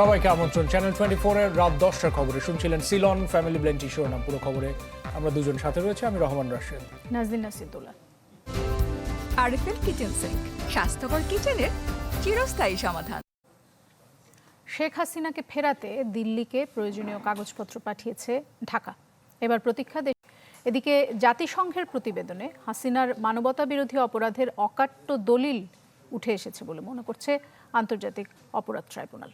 সবাইকে আমন্ত্রণ। Channel twenty এর রাত দশটার খবরে শুনছিলেন সিলন ফ্যামিলি ব্লেন্টি নাম, পুরো খবরে আমরা দুজন সাথে রয়েছে, আমি Rahman Rashed. Najdin Nasidullah RFL kitchen sink স্বাস্থ্যকর কিচেনের চিরস্থায়ী সমাধান। শেখ হাসিনাকে ফেরাতে দিল্লিকে প্রয়োজনীয় কাগজপত্র পাঠিয়েছে ঢাকা। এবার প্রতীক্ষা দেশ। এদিকে জাতিসংঘের প্রতিবেদনে হাসিনার মানবতা বিরোধী অপরাধের অকাট্য দলিল উঠে এসেছে বলে মনে করছে আন্তর্জাতিক অপরাধ ট্রাইব্যুনাল।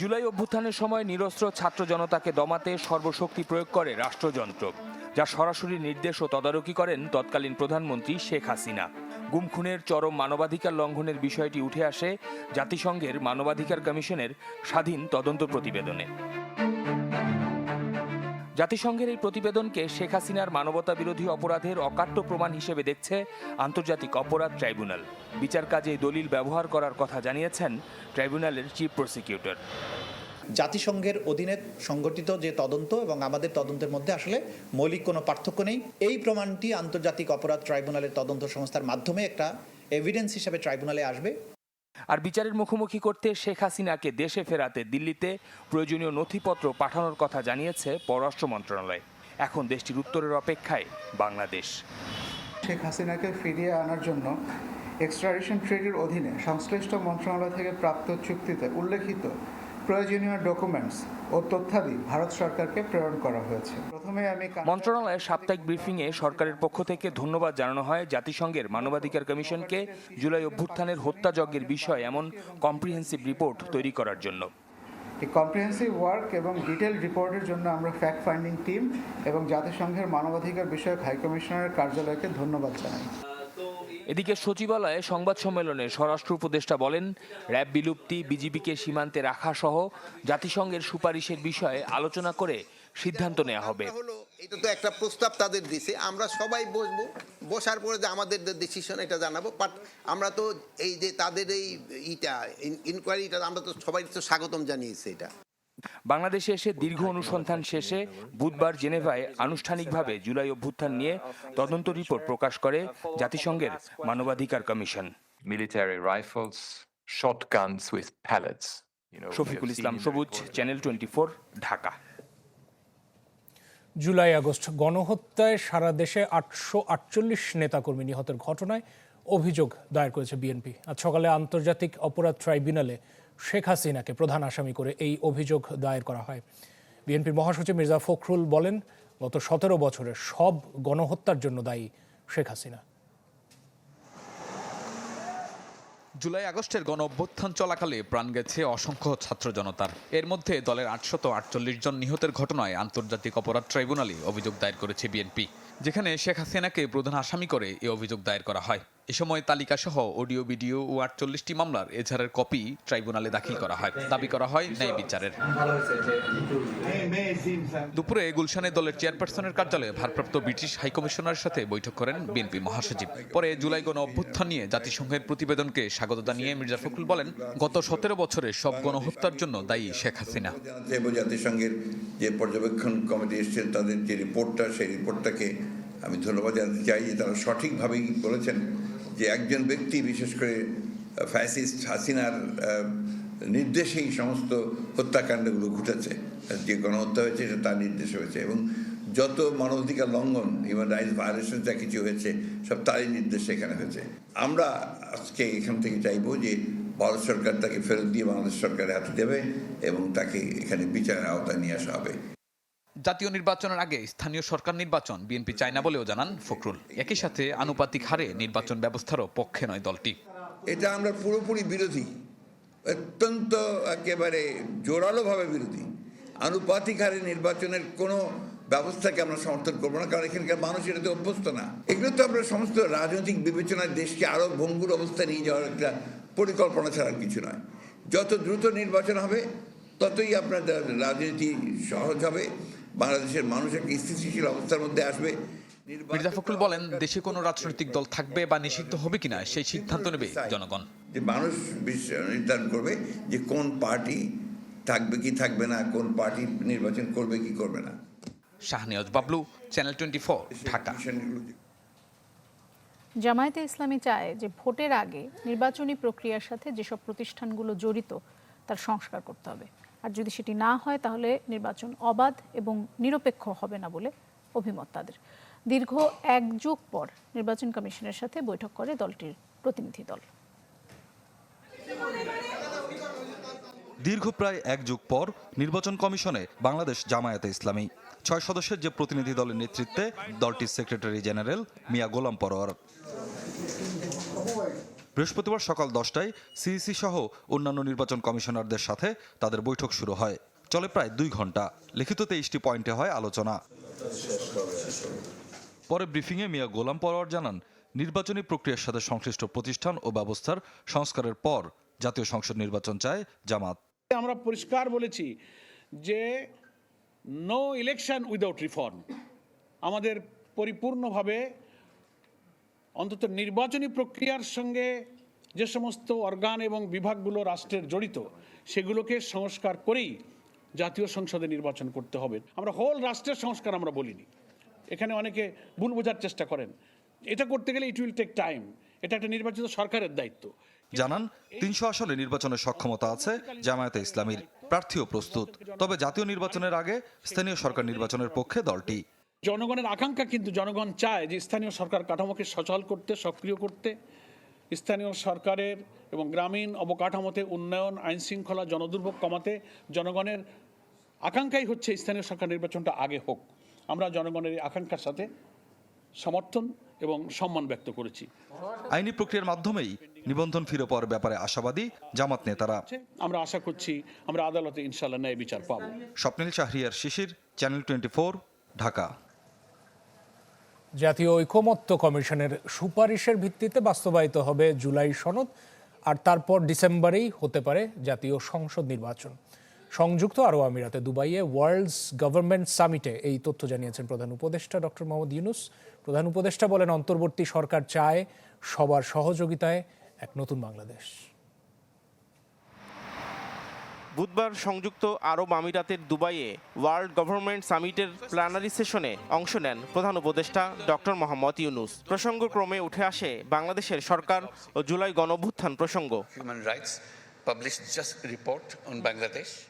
জুলাই অভ্যুত্থানের সময় নিরস্ত্র ছাত্র জনতাকে দমাতে সর্বশক্তি প্রয়োগ করে রাষ্ট্রযন্ত্র, যা সরাসরি নির্দেশ ও তদারকি করেন তৎকালীন প্রধানমন্ত্রী শেখ হাসিনা। গুমখুনের চরম মানবাধিকার লঙ্ঘনের বিষয়টি উঠে আসে জাতিসংঘের মানবাধিকার কমিশনের স্বাধীন তদন্ত প্রতিবেদনে। জাতিসংঘের এই প্রতিবেদনকে শেখ হাসিনার মানবতা বিরোধী অপরাধের অকাট্য প্রমাণ হিসেবে দেখছে আন্তর্জাতিক অপরাধ ট্রাইব্যুনাল। বিচার কাজে দলিল ব্যবহার করার কথা জানিয়েছেন ট্রাইব্যুনালের চিফ প্রসিকিউটর। জাতিসংঘের অধীনে সংগঠিত যে তদন্ত এবং আমাদের তদন্তের মধ্যে আসলে মৌলিক কোনো পার্থক্য নেই, এই প্রমাণটি আন্তর্জাতিক অপরাধ ট্রাইব্যুনালের তদন্ত সংস্থার মাধ্যমে একটা এভিডেন্স হিসেবে ট্রাইব্যুনালে আসবে। আর বিচারের মুখোমুখি করতে শেখ হাসিনাকে দেশে ফেরাতে দিল্লিতে প্রয়োজনীয় নথিপত্র পাঠানোর কথা জানিয়েছে পররাষ্ট্র মন্ত্রণালয়। এখন দেশটির উত্তরের অপেক্ষায় বাংলাদেশ। শেখ হাসিনাকে ফিরিয়ে আনার জন্য এক্সট্রাডিশন ট্রেডের অধীনে সংশ্লিষ্ট মন্ত্রণালয় থেকে প্রাপ্ত চুক্তিতে উল্লেখিত প্রয়োজনীয় ডকুমেন্টস ও তথ্যাদি ভারত সরকারকে প্রেরণ করা হয়েছে। প্রথমে আমি মন্ত্রণালয়ের সাপ্তাহিক ব্রিফিংয়ে সরকারের পক্ষ থেকে ধন্যবাদ জানানো হয় জাতিসংঘের মানবাধিকার কমিশনকে জুলাই অভ্যুত্থানের হত্যাযজ্ঞের বিষয়ে এমন কম্প্রিহেন্সিভ রিপোর্ট তৈরি করার জন্য। এই কম্প্রিহেন্সিভ ওয়ার্ক এবং ডিটেল রিপোর্টের জন্য আমরা ফ্যাক্ট ফাইন্ডিং টিম এবং জাতিসংঘের মানবাধিকার বিষয়ক হাই কমিশনারের কার্যালয়কে ধন্যবাদ জানাই। এদিকে সচিবালয়ে সংবাদ সম্মেলনে স্বরাষ্ট্র উপদেষ্টা বলেন, র্যাব বিলুপ্তি, বিজিবিকে সীমান্তে রাখা সহ জাতিসংঘের সুপারিশের বিষয়ে আলোচনা করে সিদ্ধান্ত নেওয়া হবে। এটা তো একটা প্রস্তাব তাদের দিছে। আমরা সবাই বসবো, বসার পরে যে আমাদের ডিসিশন এটা জানাব। বাট আমরা তো এই যে তাদের এই ইটা ইনকোয়ারিটা আমরা তো সবাই তো স্বাগতম জানিয়েছি এটা। বাংলাদেশে এসে দীর্ঘ অনুসন্ধান শেষে বুধবার জেনেভায় আনুষ্ঠানিকভাবে জুলাই অভ্যুত্থান নিয়ে তদন্ত রিপোর্ট প্রকাশ করে জাতিসংঘের মানবাধিকার কমিশন। With pellets. You know, we Shafiqul Islam Sabuj channel twenty Dhaka. July August গণহত্যায় সারা দেশে আটশো আটচল্লিশ নেতাকর্মী নিহতের ঘটনায় অভিযোগ দায়ের করেছে বিএনপি। আজ সকালে আন্তর্জাতিক অপরাধ ট্রাইব্যুনালে শেখ হাসিনাকে প্রধান আসামি করে এই অভিযোগ দায়ের করা হয়। বিএনপির মহাসচিব মির্জা ফখরুল বলেন, গত সতেরো বছরের সব গণহত্যার জন্য দায়ী শেখ হাসিনা। জুলাই আগস্টের গণ অভ্যুত্থান চলাকালে প্রাণ গেছে অসংখ্য ছাত্র জনতার। এর মধ্যে দলের আটশত আটচল্লিশ জন নিহতের ঘটনায় আন্তর্জাতিক অপরাধ ট্রাইব্যুনালে অভিযোগ দায়ের করেছে বিএনপি, যেখানে শেখ হাসিনাকে প্রধান আসামি করে এ অভিযোগ দায়ের করা হয়। এ সময় তালিকাসহ অডিও, ভিডিও ও আটচল্লিশটি মামলার এজাহারের কপি ট্রাইব্যুনালে দাখিল করা হয়। দাবি করা হয় ন্যায় বিচারের। দুপুরে গুলশানে দলের চেয়ারপারসনের কার্যালয়ে ভারপ্রাপ্ত ব্রিটিশ হাইকমিশনারের সাথে বৈঠক করেন বিএনপি মহাসচিব। পরে জুলাই গণ অভ্যুত্থান নিয়ে জাতিসংঘের প্রতিবেদনকে স্বাগত জানিয়ে মির্জা ফখরুল বলেন, গত সতেরো বছরে সব গণহত্যার জন্য দায়ী শেখ হাসিনা। জাতিসংঘের যে পর্যবেক্ষণ কমিটি এসছেন তাদের যে রিপোর্টটা, সেই রিপোর্টটাকে আমি ধন্যবাদ জানাতে চাই যে তারা সঠিকভাবেই বলেছেন যে একজন ব্যক্তি, বিশেষ করে ফ্যাসিস্ট হাসিনার নির্দেশেই সমস্ত হত্যাকাণ্ডগুলো ঘটেছে যে গণহত্যা হয়েছে সেটা তার নির্দেশে হয়েছে। এবং যত মানবাধিকার লঙ্ঘন হিউম্যান রাইটস ভায়োলেশন যা কিছু হয়েছে, সব তারই নির্দেশে এখানে হয়েছে। আমরা আজকে এখান থেকে চাইব যে ভারত সরকার তাকে ফেরত দিয়ে বাংলাদেশ সরকারের হাতে দেবে এবং তাকে এখানে বিচারের আওতায় নিয়ে আসা হবে। জাতীয় নির্বাচনের আগে স্থানীয় সরকার নির্বাচন বিএনপি চায় না বলেও জানান ফখরুল। একই সাথে আনুপাতিক হারে নির্বাচন ব্যবস্থারও পক্ষে নয় দলটি। এটা আমরা পুরোপুরি বিরোধী, অত্যন্ত একেবারে জোরালোভাবে বিরোধী। আনুপাতিক হারে নির্বাচনের কোনো ব্যবস্থাকে আমরা সমর্থন করব না, কারণ এখানকার মানুষ এটাতে অভ্যস্ত না। এগুলো তো আমরা সমস্ত রাজনৈতিক বিবেচনায় দেশকে আরও ভঙ্গুর অবস্থায় নিয়ে যাওয়ার একটা পরিকল্পনা ছাড়া কিছু নয়। যত দ্রুত নির্বাচন হবে, ততই আপনার রাজনীতি সহজ হবে। বাংলাদেশের মানুষ একটা স্থিতিশীল অবস্থার মধ্যে আসবে? মির্জা ফখরুল বলেন দেশে কোনো রাজনৈতিক দল থাকবে বা নিষিদ্ধ হবে কিনা সেই সিদ্ধান্ত নেবে জনগণ। যে মানুষ নির্ধারণ করবে যে কোন পার্টি থাকবে কি থাকবে না কোন পার্টি নির্বাচন করবে কি করবে না। Shahniaz Bablu channel twenty Dhaka. জামায়াতে ইসলামী চায় যে ভোটের আগে নির্বাচনী প্রক্রিয়ার সাথে যেসব প্রতিষ্ঠানগুলো জড়িত তার সংস্কার করতে হবে। আর যদি সেটি না হয়, তাহলে নির্বাচন অবাধ এবং নিরপেক্ষ হবে না বলে অভিমত তাদের। দীর্ঘ এক যুগ পর নির্বাচন কমিশনের সাথে বৈঠক করে দলটির প্রতিনিধি দল। দীর্ঘ প্রায় এক যুগ পর নির্বাচন কমিশনে বাংলাদেশ জামায়াতে ইসলামী। ছয় সদস্যের যে প্রতিনিধি দলের নেতৃত্বে দলটির সেক্রেটারি জেনারেল মিয়া গোলাম পরোয়ার। বৃহস্পতিবার সকাল দশটায় সিইসি সহ অন্যান্য নির্বাচন কমিশনারদের সাথে তাদের বৈঠক শুরু হয়। চলে প্রায় দুই ঘণ্টা। লিখিত তেইশটি পয়েন্টে হয় আলোচনা। পরে ব্রিফিংয়ে মিয়া গোলাম পরোয়ার জানান, নির্বাচনী প্রক্রিয়ার সাথে সংশ্লিষ্ট প্রতিষ্ঠান ও ব্যবস্থার সংস্কারের পর জাতীয় সংসদ নির্বাচন চায় জামাত। আমরা পরিষ্কার বলেছি যে নো ইলেকশন উইদাউট রিফর্ম আমাদের পরিপূর্ণভাবে অন্তত নির্বাচনী প্রক্রিয়ার সঙ্গে যে সমস্ত অর্গান এবং বিভাগগুলো রাষ্ট্রের জড়িত, সেগুলোকে সংস্কার করেই জাতীয় সংসদে নির্বাচন করতে হবে। আমরা হোল রাষ্ট্রের সংস্কার আমরা বলিনি। এখানে অনেকে ভুল বোঝার চেষ্টা করেন। এটা করতে গেলে ইট উইল টেক টাইম এটা একটা নির্বাচিত সরকারের দায়িত্ব। জানান, তিনশো আসনে নির্বাচনের সক্ষমতা আছে, জামায়াতে ইসলামীর প্রার্থীও প্রস্তুত। তবে জাতীয় নির্বাচনের আগে স্থানীয় সরকার নির্বাচনের পক্ষে দলটি জনগণের আকাঙ্ক্ষা কিন্তু জনগণ চায় যে স্থানীয় সরকার কাঠামোকে সচল করতে সক্রিয় করতে। স্থানীয় সরকারের এবং গ্রামীণ অবকাঠামোতে উন্নয়ন আইন শৃঙ্খলা জনদুর্ভোগ কমাতে জনগণের আকাঙ্ক্ষাই হচ্ছে স্থানীয় সরকার নির্বাচনটা আগে হোক। আমরা জনগণের এই আকাঙ্ক্ষার সাথে সমর্থন এবং সম্মান ব্যক্ত করেছি। আইনি প্রক্রিয়ার মাধ্যমেই নিবন্ধন ফিরে পাওয়ার ব্যাপারে আশাবাদী জামাত নেতারা। আমরা আশা করছি আমরা আদালতে ইনশাল্লাহ ন্যায় বিচার পাব। Swapnil Shahriar Shishir channel twenty Dhaka. জাতীয় ঐকমত্য কমিশনের সুপারিশের ভিত্তিতে বাস্তবায়িত হবে জুলাই সনদ, আর তারপর ডিসেম্বরেই হতে পারে জাতীয় সংসদ নির্বাচন। সংযুক্ত আরব আমিরাতে দুবাইয়ে ওয়ার্ল্ডস গভর্নমেন্ট সামিটে এই তথ্য জানিয়েছেন প্রধান উপদেষ্টা ডক্টর মোহাম্মদ ইউনুস। প্রধান উপদেষ্টা বলেন, অন্তর্বর্তী সরকার চায় সবার সহযোগিতায় এক নতুন বাংলাদেশ। বুধবার সংযুক্ত আরব আমিরাতের দুবাইয়ে ওয়ার্ল্ড গভর্নমেন্ট সামিটের প্ল্যানারি সেশনে অংশ নেন প্রধান উপদেষ্টা ডক্টর মোহাম্মদ ইউনুস প্রসঙ্গক্রমে উঠে আসে বাংলাদেশের সরকার ও জুলাই গণভ্যুত্থান প্রসঙ্গ human rights publish just report on Bangladesh.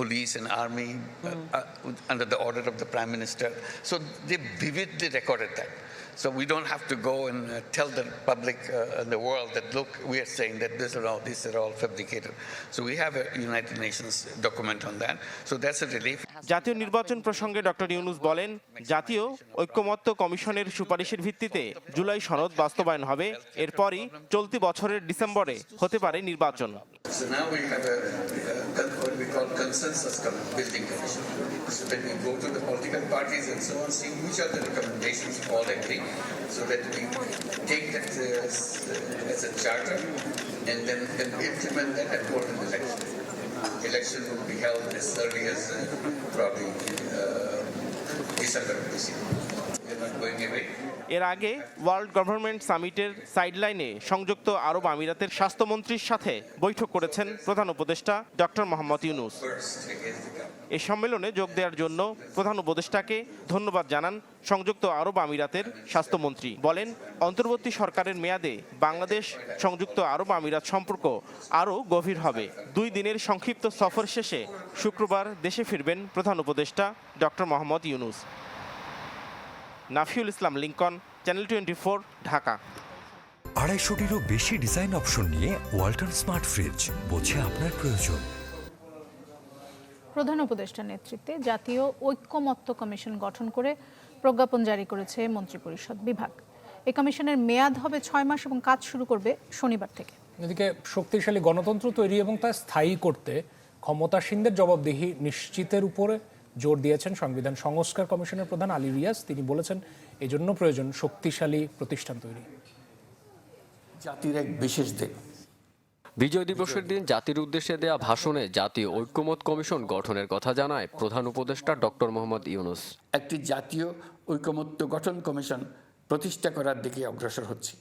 police and army uh, uh, under the order of the prime minister. So they vividly recorded that. So we don't have to go and uh, tell the public uh, and the world that look, we are saying that this are all these are all fabricated. So we have a United Nations document on that. So that's a relief. জাতীয় নির্বাচন প্রসঙ্গে doctor Yunus বলেন জাতীয় ঐক্যমত্য কমিশনের সুপারিশের ভিত্তিতে জুলাই সনদ বাস্তবায়ন হবে এরপরই চলতি বছরের ডিসেম্বরে হতে পারে নির্বাচন So now uh, we call consensus building commission. So when we go to the political parties and so on, see which are the recommendations all agree, so that we take that uh, as, uh, as a charter and then, then implement that and hold an election. Election will be held as early as uh, probably uh, December of this year. এর আগে world government সামিটের সাইডলাইনে সংযুক্ত আরব আমিরাতের স্বাস্থ্যমন্ত্রীর সাথে বৈঠক করেছেন প্রধান উপদেষ্টা doctor Mohammad Yunus. এই সম্মেলনে যোগ দেওয়ার জন্য প্রধান উপদেষ্টাকে ধন্যবাদ জানান সংযুক্ত আরব আমিরাতের স্বাস্থ্যমন্ত্রী। বলেন, অন্তর্বর্তী সরকারের মেয়াদে বাংলাদেশ সংযুক্ত আরব আমিরাত সম্পর্ক আরও গভীর হবে। দুই দিনের সংক্ষিপ্ত সফর শেষে শুক্রবার দেশে ফিরবেন প্রধান উপদেষ্টা doctor Mohammad Yunus. Nafiul Islam Lincoln channel twenty four Dhaka. আড়াইশোটিরও বেশি ডিজাইন অপশন নিয়ে ওয়াল্টন স্মার্ট ফ্রিজ বোঝে আপনার প্রয়োজন। প্রধান উপদেষ্টার নেতৃত্বে জাতীয় ঐক্যমত্য কমিশন গঠন করে প্রজ্ঞাপন জারি করেছে মন্ত্রিপরিষদ বিভাগ। এই কমিশনের মেয়াদ হবে ছয় মাস এবং কাজ শুরু করবে শনিবার থেকে। এদিকে শক্তিশালী গণতন্ত্র তৈরি এবং তা স্থায়ী করতে ক্ষমতাসীনদের জবাবদিহি নিশ্চিতের উপরে জোর দিয়েছেন সংবিধান সংস্কার কমিশনের প্রধান আলী রিয়াজ। তিনি বলেছেন এজন্য প্রয়োজন শক্তিশালী প্রতিষ্ঠান তৈরি। জাতির এক বিশেষ দিন বিজয় দিবসের দিন জাতির উদ্দেশ্যে দেয়া ভাষণে জাতীয় ঐক্যমত কমিশন গঠনের কথা জানায় প্রধান উপদেষ্টা ডক্টর মোহাম্মদ ইউনুস। একটি জাতীয় ঐকমত্য গঠন কমিশন প্রতিষ্ঠা করার দিকে অগ্রসর হচ্ছে।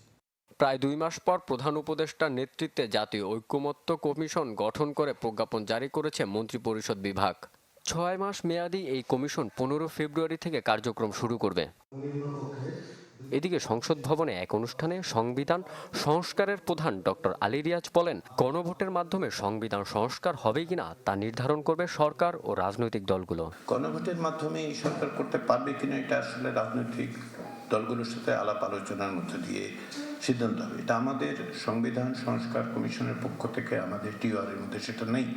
প্রায় দুই মাস পর প্রধান উপদেষ্টার নেতৃত্বে জাতীয় ঐক্যমত্য কমিশন গঠন করে প্রজ্ঞাপন জারি করেছে মন্ত্রিপরিষদ বিভাগ। ছয় মাস মেয়াদী এই কমিশন পনেরো ফেব্রুয়ারি থেকে কার্যক্রম শুরু করবে। এদিকে সংসদ ভবনে এক অনুষ্ঠানে সংবিধান সংস্কারের প্রধান ডক্টর আলী রিয়াজ বলেন, গণভোটের মাধ্যমে সংবিধান সংস্কার হবে কিনা তা নির্ধারণ করবে সরকার ও রাজনৈতিক দলগুলো। গণভোটের মাধ্যমে এই সরকার করতে পারবে কিনা এটা আসলে রাজনৈতিক দলগুলোর সাথে আলাপ আলোচনার মধ্য দিয়ে সিদ্ধান্ত হবে। এটা আমাদের সংবিধান সংস্কার কমিশনের পক্ষ থেকে আমাদের টিওআর এর মধ্যে সেটা নেই।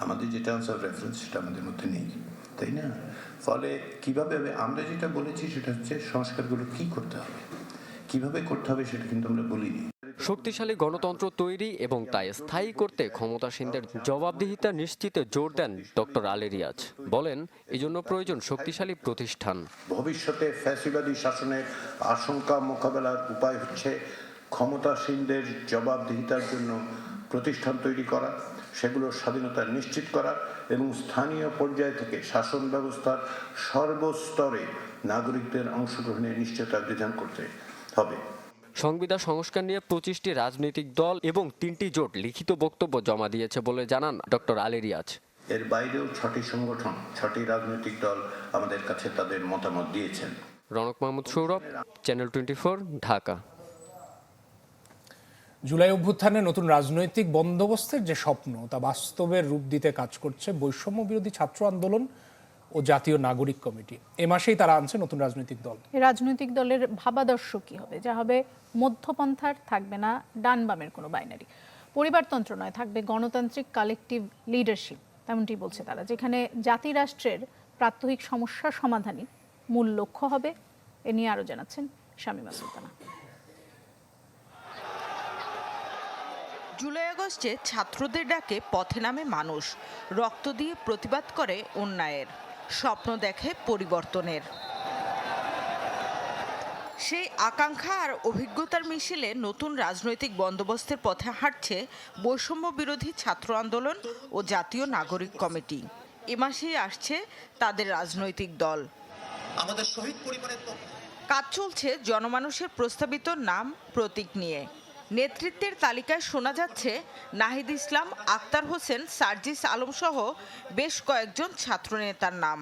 আমাদের যে টার্মস অফ রেফারেন্স সেটা আমাদের মধ্যে নেই তাই না? ফলে কীভাবে আমরা যেটা বলেছি সেটা হচ্ছে সংস্কারগুলো কি করতে হবে? কীভাবে করতে হবে সেটা কিন্তু আমরা বলিনি। শক্তিশালী গণতন্ত্র তৈরি এবং তাই স্থায়ী করতে ক্ষমতাসীনদের জবাবদিহিতা নিশ্চিতে জোর দেন ডক্টর আলী রিয়াজ। বলেন এজন্য প্রয়োজন শক্তিশালী প্রতিষ্ঠান। ভবিষ্যতে ফ্যাসিবাদী শাসনের আশঙ্কা মোকাবেলার উপায় হচ্ছে ক্ষমতাসীনদের জবাবদিহিতার জন্য প্রতিষ্ঠান তৈরি করা। সেগুলোর স্বাধীনতা নিশ্চিত করা এবং স্থানীয় পর্যায় থেকে শাসন ব্যবস্থার সর্বস্তরে নাগরিকদের অংশগ্রহণের নিশ্চয়তা বিধান করতে হবে। সংবিধান সংস্কার নিয়ে পঁচিশটি রাজনৈতিক দল এবং তিনটি জোট লিখিত বক্তব্য জমা দিয়েছে বলে জানান ডক্টর আলী রিয়াজ এর বাইরেও ছটি সংগঠন ছটি রাজনৈতিক দল আমাদের কাছে তাদের মতামত দিয়েছেন। Ronok Mahmud Sourav channel twenty Dhaka. July অভ্যুত্থানে নতুন রাজনৈতিক বন্দোবস্তের যে স্বপ্ন, তা বাস্তবের রূপ দিতে কাজ করছে বৈষম্য বিরোধী ছাত্র আন্দোলন ও জাতীয় নাগরিক কমিটি। এ মাসেই তারা আনছে নতুন রাজনৈতিক দল। রাজনৈতিক দলের ভাবাদর্শ কি হবে? যা হবে মধ্যপন্থার, থাকবে না ডান বামের কোনো বাইনারি। পরিবারতন্ত্র নয়, থাকবে গণতান্ত্রিক কালেকটিভ লিডারশিপ তেমনটি বলছে তারা, যেখানে জাতি রাষ্ট্রের প্রাত্যহিক সমস্যা সমাধানই মূল লক্ষ্য হবে। এ নিয়ে আরও জানাচ্ছেন শামীমা সুলতানা। জুলাই আগস্টে ছাত্রদের ডাকে পথে নামে মানুষ। রক্ত দিয়ে প্রতিবাদ করে অন্যায়ের। স্বপ্ন দেখে পরিবর্তনের। সেই আকাঙ্ক্ষা আর অভিজ্ঞতার মিছিলে নতুন রাজনৈতিক বন্দোবস্তের পথে হাঁটছে বৈষম্য বিরোধী ছাত্র আন্দোলন ও জাতীয় নাগরিক কমিটি। এ মাসেই আসছে তাদের রাজনৈতিক দল। আমাদের শহীদ পরিবারের কাজ চলছে জনমানুষের প্রস্তাবিত নাম প্রতীক নিয়ে। নেতৃত্বের তালিকায় শোনা যাচ্ছে নাহিদ ইসলাম আক্তার হোসেন সার্জিস আলম সহ বেশ কয়েকজন ছাত্রনেতার নাম।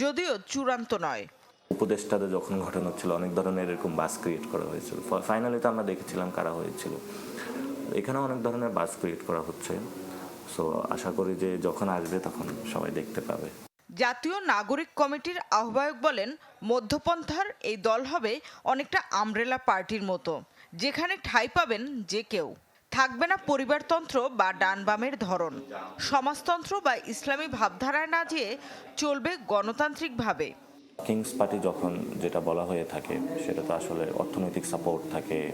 যদিও চূড়ান্ত নয়। উপদেষ্টাদের যখন ঘটনা হচ্ছিল অনেক ধরনের এরকম বাস ক্রিয়েট করা হয়েছিল। ফাইনালি তো আমরা দেখেছিলাম কারা হয়েছিল। এখানেও অনেক ধরনের বাস ক্রিয়েট করা হচ্ছে। সো আশা করি যে যখন আসবে তখন সবাই দেখতে পাবে। জাতীয় নাগরিক কমিটির আহ্বায়ক বলেন মধ্যপন্থার এই দল হবে অনেকটা আমব্রেলা পার্টির মতো। যেখানে ঠাঁই পাবেন যে কেউ। থাকবে না পরিবারতন্ত্র বা ডান বামের ধরন। সমাজতন্ত্র বা ইসলামী ভাবধারায় না যেয়ে চলবে গণতান্ত্রিকভাবে। কিংস পার্টি যখন যেটা বলা হয়ে থাকে, সেটা তো আসলে অর্থনৈতিক সাপোর্ট থাকে,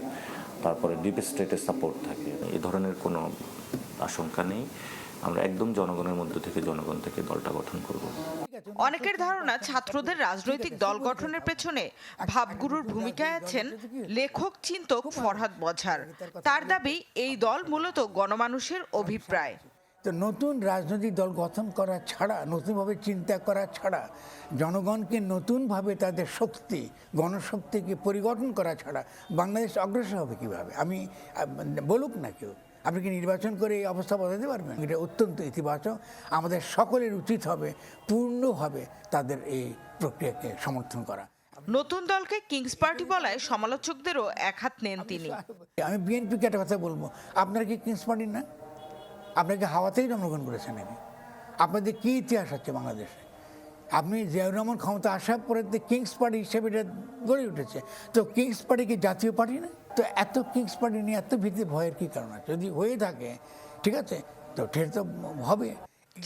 তারপরে ডিপ স্টেটের সাপোর্ট থাকে। এ ধরনের কোনো আশঙ্কা নেই। আমরা একদম জনগণের মধ্য থেকে জনগণ থেকে দলটা গঠন করব। অনেকের ধারণা ছাত্রদের রাজনৈতিক দল গঠনের পেছনে ভাবগুরুর ভূমিকায় আছেন লেখক চিন্তক ফরহাদ বঝার। তার দাবি এই দল মূলত গণমানুষের অভিপ্রায়। তো নতুন রাজনৈতিক দল গঠন করা ছাড়া নতুনভাবে চিন্তা করা ছাড়া জনগণকে নতুনভাবে তাদের শক্তি গণশক্তিকে পরিগঠন করা ছাড়া বাংলাদেশ অগ্রসর হবে কীভাবে? আমি বলুক না কেউ। আপনি কি নির্বাচন করে এই অবস্থা বদলাতে পারবেন? এটা অত্যন্ত ইতিবাচক। আমাদের সকলের উচিত হবে পূর্ণভাবে তাদের এই প্রক্রিয়াকে সমর্থন করা। নতুন দলকে কিংস পার্টি বলায় সমালোচকদেরও এক হাত নেন তিনি। আমি বিএনপিকে একটা কথা বলব। আপনারা কি কিংস পার্টি না? আপনাকে হাওয়াতেই জন্মগ্রহণ করেছেন নাকি? আপনাদের কী ইতিহাস আছে বাংলাদেশে? আপনি জিয়াউর রহমান ক্ষমতা আসার পরে কিংস পার্টি হিসেবে এটা গড়ে উঠেছে। তো কিংস পার্টি কি জাতীয় পার্টি না? তো এত কিংস পার্টি নিয়ে এত ভীতি ভয়ের কী কারণ আছে? যদি হয়ে থাকে ঠিক আছে তো সেটা তো হবে।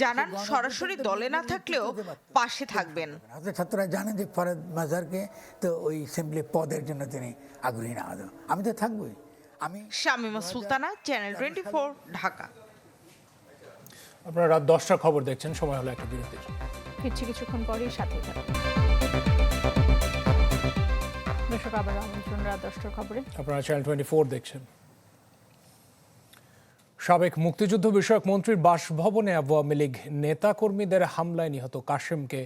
জানান সরাসরি দলে না থাকলেও পাশে থাকবেন। ছাত্ররা জানে যে ফরাদ মাজারকে তো ওই সিম্পলি পদের জন্য তিনি আগ্রহী না আদৌ আমি তো থাকবোই। আমি শামিমা সুলতানা চ্যানেল টোয়েন্টি ঢাকা। আপনারা রাত দশটার খবর দেখছেন সময় হলো একটা বিরতির। ফিরছি কিছুক্ষণ পরেই সাথে থাকুন। দর্শক, আবার আমন্ত্রণ রাত দশটার খবরে। আপনারা চ্যানেল টোয়েন্টি দেখছেন। সাবেক মুক্তিযুদ্ধ বিষয়ক মন্ত্রীর বাসভবনে আওয়ামী লীগ নেতাকর্মীদের হামলায় নিহত কাশেমকে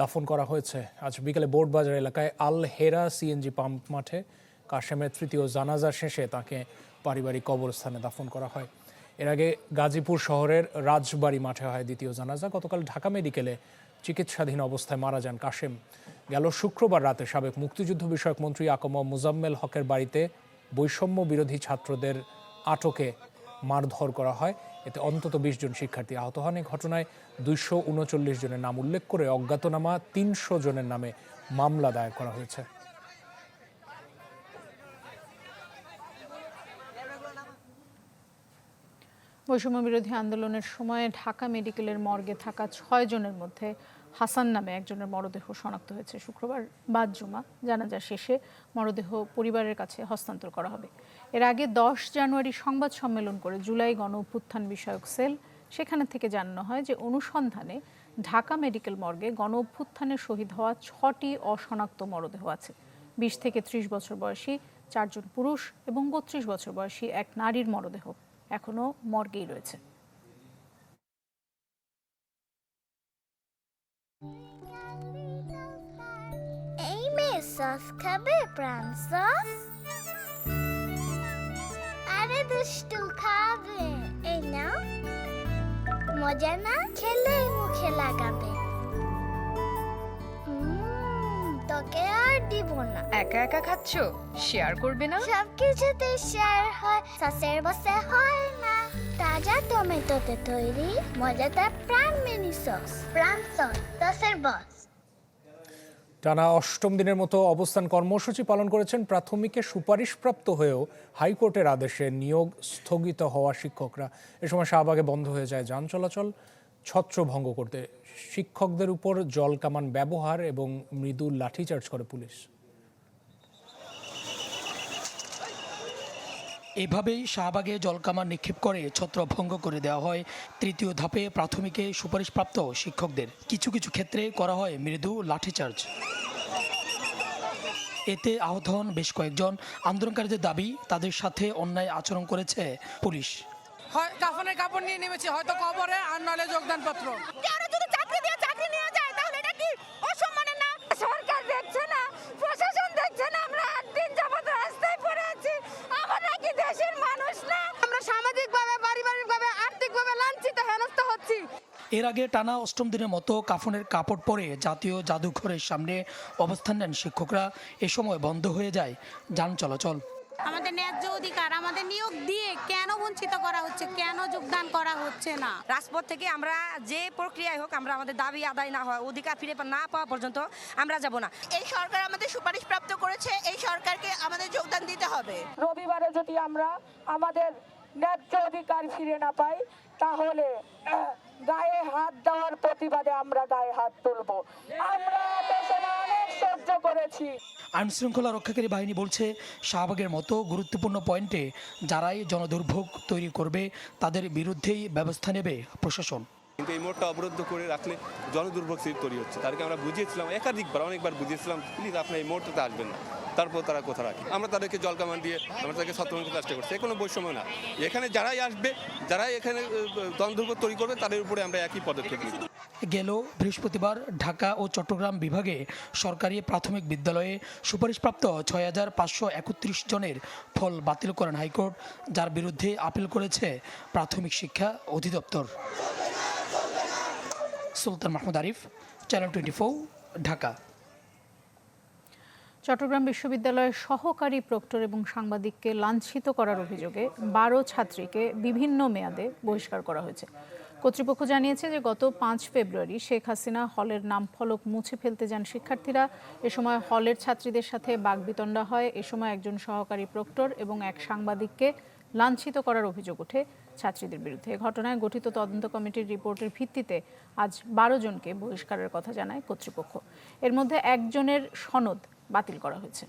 দাফন করা হয়েছে। আজ বিকেলে বোর্ডবাজার এলাকায় আল হেরা সিএনজি পাম্প মাঠে কাশেমের তৃতীয় জানাজা শেষে তাকে পারিবারিক কবরস্থানে দাফন করা হয়। এর আগে গাজীপুর শহরের রাজবাড়ি মাঠে হয় দ্বিতীয় জানাজা। গতকাল ঢাকা মেডিকেলে চিকিৎসাধীন অবস্থায় মারা যান কাশেম। গেল শুক্রবার রাতে সাবেক মুক্তিযুদ্ধ বিষয়ক মন্ত্রী আকম মুজাম্মেল হকের বাড়িতে বৈষম্য বিরোধী ছাত্রদের আটকে মারধর করা হয়। এতে অন্তত বিশ জন শিক্ষার্থী আহত হন। এই ঘটনায় দুইশো উনচল্লিশ জনের নাম উল্লেখ করে অজ্ঞাতনামা তিনশো জনের নামে মামলা দায়ের করা হয়েছে। বৈষম্য বিরোধী আন্দোলনের সময় ঢাকা মেডিকেলের মর্গে থাকা ছয় জনের মধ্যে হাসান নামে একজনের মরদেহ শনাক্ত হয়েছে শুক্রবার বাদ জুমা। জানাজা শেষে মরদেহ পরিবারের কাছে হস্তান্তর করা হবে। এর আগে দশ জানুয়ারি সংবাদ সম্মেলন করে জুলাই গণ অভ্যুত্থান বিষয়ক সেল সেখানে থেকে জানানো হয় যে অনুসন্ধানে ঢাকা মেডিকেল মর্গে গণ অভ্যুত্থানে শহীদ হওয়া ছটি অশনাক্ত মরদেহ আছে। বিশ থেকে ত্রিশ বছর বয়সী চারজন পুরুষ এবং বত্রিশ বছর বয়সী এক নারীর মরদেহ এখনও মর্গেই রয়েছে। এই মেয়ে সস খাবে প্রাণ সস আরে দুষ্টু খাবে। এই নাও। মজা না খেলে মুখে লাগাবে। তোকে আর দিব না। একা একা খাচ্ছো? শেয়ার করবে না? সবকিছুতে শেয়ার হয় সসের বসে হয় না। তাজা টমেটোতে তৈরি মজাদার প্রাণ মিনি সস। প্রাণ সস, সসের বস। টানা অষ্টম দিনের মতো অবস্থান কর্মসূচি পালন করেছেন প্রাথমিকে সুপারিশপ্রাপ্ত হয়েও হাইকোর্টের আদেশে নিয়োগ স্থগিত হওয়া শিক্ষকরা। এ সময় শাহবাগে বন্ধ হয়ে যায় যান চলাচল, ছত্রভঙ্গ করতে। শিক্ষকদের উপর জল কামান ব্যবহার এবং মৃদু লাঠিচার্জ করে পুলিশ। এভাবেই শাহবাগে জলকামান নিক্ষেপ করে ছত্রভঙ্গ করে দেওয়া হয়। তৃতীয় ধাপে প্রাথমিকে সুপারিশপ্রাপ্ত শিক্ষকদের। কিছু কিছু ক্ষেত্রে করা হয় মৃদু লাঠিচার্জ। এতে আহত হন বেশ কয়েকজন। আন্দোলনকারীদের দাবি তাদের সাথে অন্যায় আচরণ করেছে পুলিশ। হয় কাফনের কাপড় নিয়ে নেমেছে হয়তো কবরে আর নলে যোগদান পত্র সরকার দেখছে না প্রশাসন দেখছে না আমরা আট দিন যাবত রাস্তায় পড়ে আছি আমরা কি দেশের মানুষ না আমরা সামাজিকভাবে পারিবারিকভাবে আর্থিকভাবে লাঞ্ছিত হেনস্থ হচ্ছি এর আগে টানা অষ্টম দিনের মতো কাফনের কাপড় পরে জাতীয় জাদুঘরের সামনে অবস্থান নেন শিক্ষকরা। এ সময় বন্ধ হয়ে যায় যান চলাচল। আমাদের ন্যায্য অধিকার আমাদের নিয়োগ দিয়ে কেন বঞ্চিত করা হচ্ছে কেন যোগদান করা হচ্ছে না? রাজপথ থেকে আমরা যে প্রক্রিয়ায় হোক আমরা আমাদের দাবি আদায় না হয় অধিকার ফিরে না পাওয়া পর্যন্ত আমরা যাব না। এই সরকার আমাদের সুপারিশ প্রাপ্ত করেছে এই সরকারকে আমাদের যোগদান দিতে হবে। রবিবারে যদি আমরা আমাদের ন্যায্য অধিকার ফিরে না পাই তাহলে গায়ে হাত দেওয়ার প্রতিবাদে আমরা গায়ে হাত তুলব। আমরা অনেক সহ্য করেছি। আইন শৃঙ্খলা রক্ষাকারী বাহিনী বলছে শাহবাগের মতো গুরুত্বপূর্ণ পয়েন্টে যারাই জনদুর্ভোগ তৈরি করবে তাদের বিরুদ্ধেই ব্যবস্থা নেবে প্রশাসন। কিন্তু এই মোড়টা অবরুদ্ধ করে রাখলে জনদুর্ভোগ তৈরি হচ্ছে। তাদেরকে আমরা বুঝিয়েছিলাম একাধিকবার অনেকবার বুঝিয়েছিলাম প্লিজ আপনি এই মোড়টাতে আসবেন না। তারপর তারা কোথা রাখে। আমরা তাদেরকে জল কামান দিয়ে আমরা তাদেরকে সতর্ক চেষ্টা করছি। কোনো বৈষম্য না। এখানে যারাই আসবে যারাই এখানে জনদুর্ভোগ তৈরি করবে তাদের উপরে আমরা একই পদক্ষেপ নিই গেল বৃহস্পতিবার ঢাকা ও চট্টগ্রাম বিভাগে সরকারি প্রাথমিক বিদ্যালয়ে সুপারিশপ্রাপ্ত ছয় হাজার পাঁচশো একত্রিশ জনের ফল বাতিল করেন হাইকোর্ট যার বিরুদ্ধে আপিল করেছে প্রাথমিক শিক্ষা অধিদপ্তর। Sultan Mahmud Arif channel twenty Dhaka. Chittagong বিশ্ববিদ্যালয়ের সহকারী প্রক্টর এবং সাংবাদিককে লাঞ্ছিত করার অভিযোগে বারো ছাত্রীকে বিভিন্ন মেয়াদে বহিষ্কার করা হয়েছে। কর্তৃপক্ষ জানিয়েছে যে গত পাঁচ ফেব্রুয়ারি শেখ হাসিনা হলের নাম ফলক মুছে ফেলতে যান শিক্ষার্থীরা। এ সময় হলের ছাত্রীদের সাথে বাগবিতণ্ডা হয়। এ সময় একজন সহকারী প্রক্টর এবং এক সাংবাদিককে লাঞ্ছিত করার অভিযোগ ওঠে ছাত্রীদের বিরুদ্ধে। ঘটনায় গঠিত তদন্ত কমিটির রিপোর্টের ভিত্তিতে আজ বারো জনকে বহিষ্কারের কথা জানায় কর্তৃপক্ষ। এর মধ্যে একজনের সনদ বাতিল করা হয়েছে।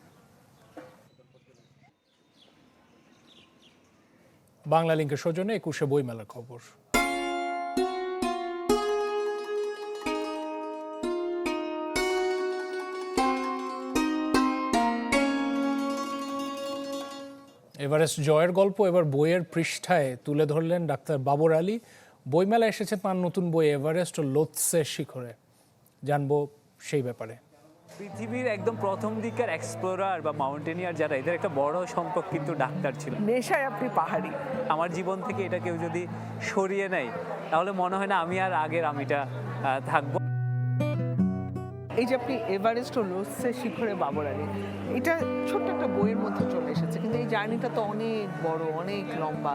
বাংলা লিঙ্কের সৌজন্যে একুশে বইমেলার খবর। এভারেস্ট জয়ের গল্প এবার বইয়ের পৃষ্ঠায় তুলে ধরলেন ডাক্তার বাবর আলী। বইমেলা এসেছে তার নতুন বই এভারেস্ট ও লোৎসের শিখরে। জানব সেই ব্যাপারে। পৃথিবীর একদম প্রথম দিকের এক্সপ্লোরার বা মাউন্টেনিয়ার যারা এদের একটা বড় সম্পর্ক কিন্তু ডাক্তার ছিল। নেশায় আপনি পাহাড়ি। আমার জীবন থেকে এটা কেউ যদি সরিয়ে নেয় তাহলে মনে হয় না আমি আর আগের আমিটা থাকব। এই যে আপনি এভারেস্ট ও লোসে শিখরে বাবরানি এটা ছোট্ট একটা বইয়ের মধ্যে চলে এসেছে, কিন্তু এই জার্নিটা তো অনেক বড়, অনেক লম্বা।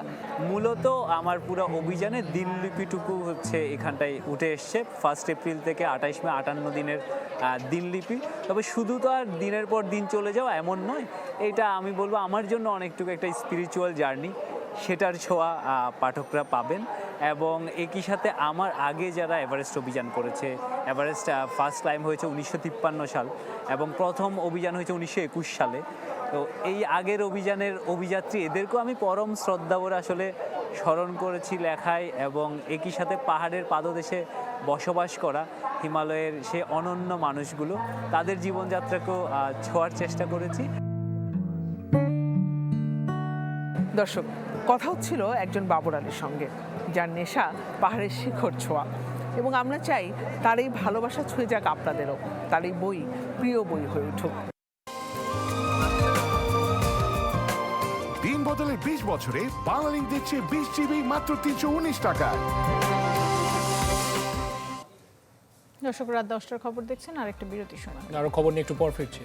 মূলত আমার পুরো অভিযানে দিনলিপিটুকু হচ্ছে এখানটায় উঠে এসছে ফার্স্ট এপ্রিল থেকে আঠাইশ মে আটান্ন দিনের দিনলিপি তবে শুধু তো আর দিনের পর দিন চলে যাওয়া এমন নয়, এটা আমি বলব আমার জন্য অনেকটুকু একটা স্পিরিচুয়াল জার্নি সেটার ছোঁয়া পাঠকরা পাবেন। এবং একই সাথে আমার আগে যারা এভারেস্ট অভিযান করেছে এভারেস্ট ফার্স্ট টাইম হয়েছে উনিশশো তিপ্পান্ন সাল এবং প্রথম অভিযান হয়েছে উনিশশো একুশ সালে। তো এই আগের অভিযানের অভিযাত্রী, এদেরকেও আমি পরম শ্রদ্ধা করে আসলে স্মরণ করেছি লেখায় এবং একই সাথে পাহাড়ের পাদদেশে বসবাস করা হিমালয়ের সে অনন্য মানুষগুলো, তাদের জীবনযাত্রাকেও ছোঁয়ার চেষ্টা করেছি। দর্শক, কথা হচ্ছিল একজন বাবর আলীর সঙ্গে। যার নেশা পাহাড়ের শিখর ছোঁয়া। এবং আমরা চাই তার এই ভালোবাসা ছুঁয়ে যাক আপনাদেরও তার এই বই প্রিয় বই হয়ে উঠুক। দিন বদলে বিশ বছরে বাংলালিংক দিচ্ছে বিশ জিবি মাত্র তিনশো উনিশ টাকায়। দর্শক রাত দশটার খবর দেখছেন। আর একটা বিরতি সময়। আরও খবর নিয়ে একটু পর ফিরছি।